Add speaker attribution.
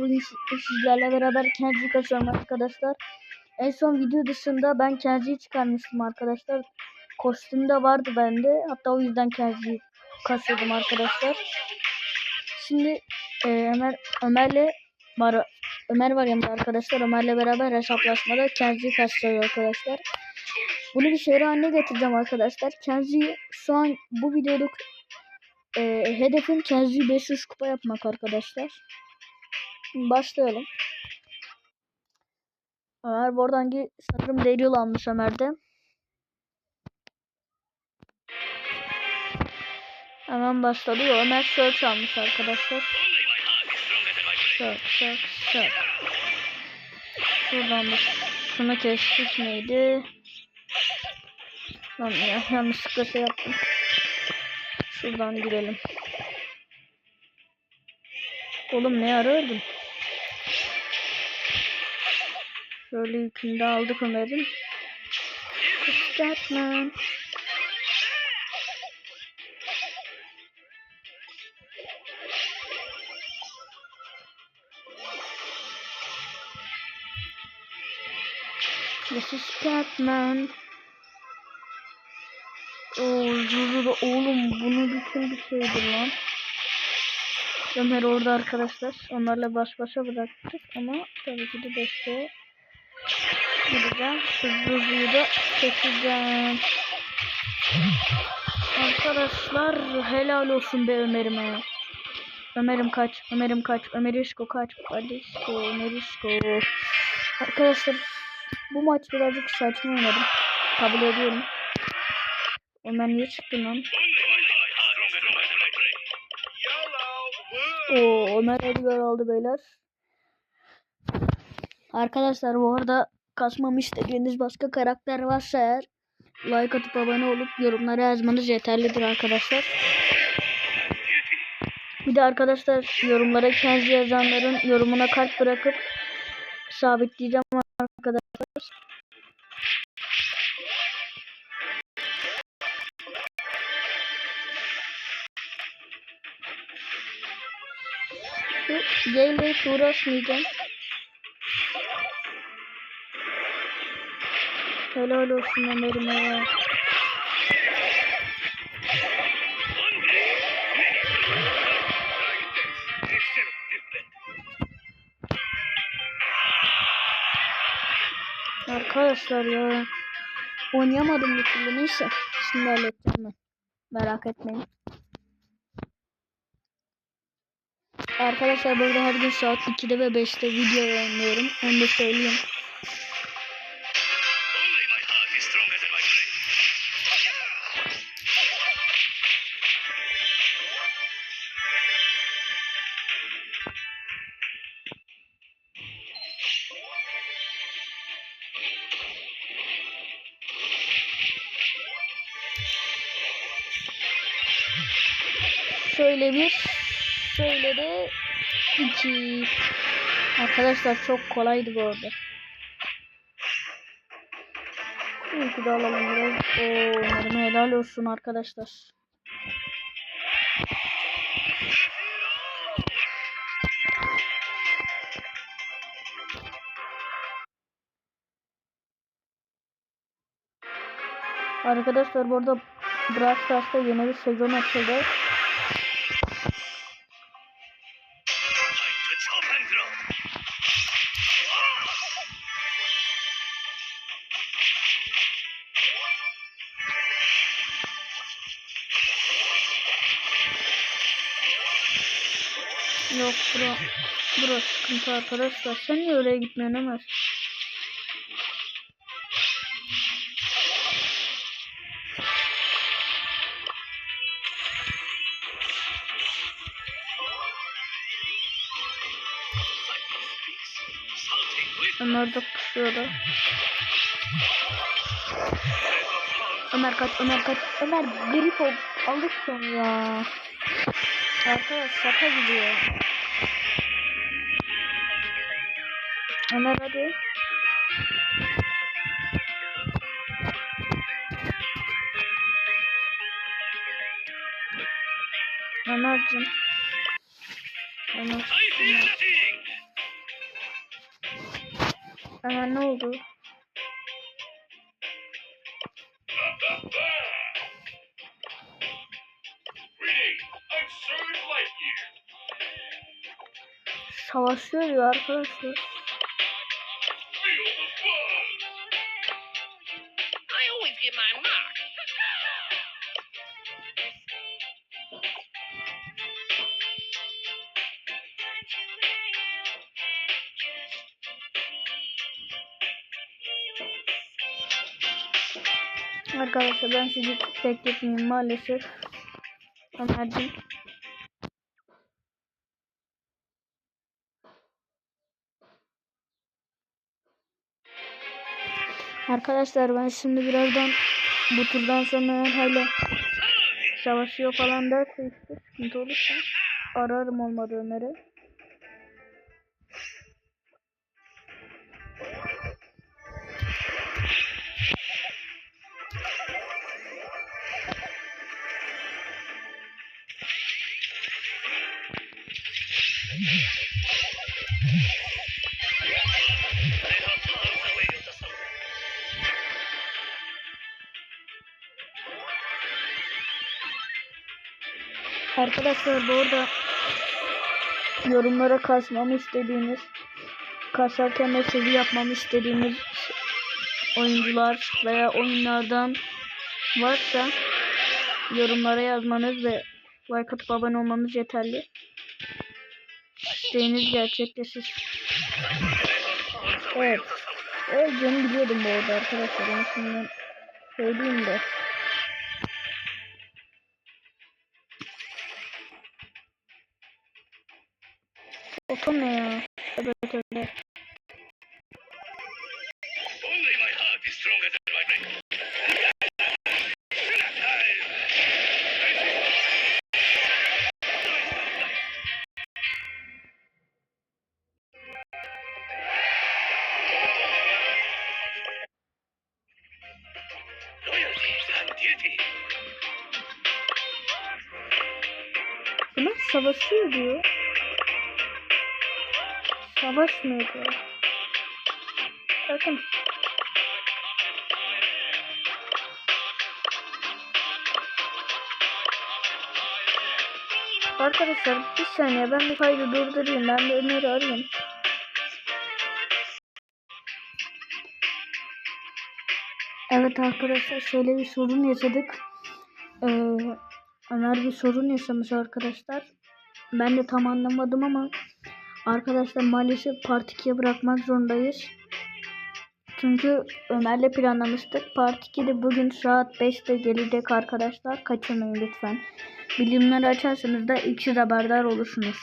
Speaker 1: bugün siz- sizlerle beraber Kenji'yi kasıyorum arkadaşlar. En son video dışında ben Kenji'yi çıkarmıştım arkadaşlar. Kostüm de vardı bende. Hatta o yüzden Kenji'yi kasıyordum arkadaşlar. Şimdi e, Ömer Ömer'le var Ömer var yanımda arkadaşlar. Ömer'le beraber hesaplaşmada Kenji'yi kasıyor arkadaşlar. Bunu bir seri haline getireceğim arkadaşlar. Kenji'yi şu an bu videoda e, hedefim Kenji'yi 500 kupa yapmak arkadaşlar. Şimdi başlayalım. Ömer buradan hangi sanırım Daryl almış Ömer'de. Hemen başladı. Yo, Ömer Search almış arkadaşlar. Search, Search, Search. Şuradan da şunu kestik neydi? Lan ya yanlışlıkla şey yaptım. Şuradan girelim. Oğlum ne ara öldüm? Şöyle yükünü de aldık Ömer'in. Batman. This is Batman. Oo, da oğlum bunu bütün bir şeydir lan. Ömer orada arkadaşlar. Onlarla baş başa bıraktık ama tabii ki de desteğe gideceğim. Şu Zuzu'yu da çekeceğim. Arkadaşlar helal olsun be Ömer'ime. Ömer'im kaç, Ömer'im kaç, Ömerişko kaç, Ömerişko, Ömerişko. Arkadaşlar bu maç birazcık saçma oynadım. Kabul ediyorum. Ömer niye çıktı lan? Oo, Ömer Edgar aldı beyler. Arkadaşlar bu arada kasmamı istediğiniz başka karakter varsa eğer like atıp abone olup yorumlara yazmanız yeterlidir arkadaşlar. Bir de arkadaşlar yorumlara kendi yazanların yorumuna kalp bırakıp sabitleyeceğim arkadaşlar. Şu ile uğraşmayacağım. Helal olsun Ömer'ime ya. Arkadaşlar ya. Oynayamadım bir türlü neyse. Şimdi halledeceğim ben. Merak etmeyin. Arkadaşlar burada her gün saat 2'de ve 5'te video yayınlıyorum. Onu da söyleyeyim. Şöyle bir, şöyle de iki. Arkadaşlar çok kolaydı bu arada. İyi ki de alalım biraz. Oo, umarım helal olsun arkadaşlar. Arkadaşlar bu arada Brawl Stars'ta yeni bir sezon açıldı. Yok bura, bura sıkıntı arkadaşlar. Sen niye oraya gitmiyorsun Ömer? Ömer de pusuyordu. Ömer kaç, Ömer kaç, Ömer grip ol, alırsın ya. Şarkı şaka gidiyor. Ömer hadi. Ömer'cim. Ömer. Ömer ne oldu?
Speaker 2: Get my mark.
Speaker 1: Arkadaşlar ben sizi bekletmeyeyim maalesef. Ömerciğim. Arkadaşlar ben şimdi birazdan bu turdan sonra eğer hala savaşıyor falan derse işte sıkıntı olursa ararım olmadı Ömer'i. Arkadaşlar bu arada yorumlara kasmamı istediğiniz kasarken sevi yapmamı istediğiniz oyuncular veya oyunlardan varsa yorumlara yazmanız ve like atıp abone olmanız yeterli. İsteğiniz gerçekleşir. Evet. Evet canım biliyordum bu arada arkadaşlar. Onu şimdi söyleyeyim de. Oto ne ya? Evet öyle. Bunlar savaşıyor diyor. Savaşmıyor diyor. Bakın. Arkadaşlar bir saniye ben bir kaydı durdurayım. Ben bir Ömer'i arayayım. Evet arkadaşlar şöyle bir sorun yaşadık. Ee, Ömer bir sorun yaşamış arkadaşlar. Ben de tam anlamadım ama arkadaşlar maalesef Part 2'ye bırakmak zorundayız. Çünkü Ömer'le planlamıştık. Part 2 de bugün saat 5'te gelecek arkadaşlar. Kaçırmayın lütfen. Bilimleri açarsanız da ilk siz haberdar olursunuz.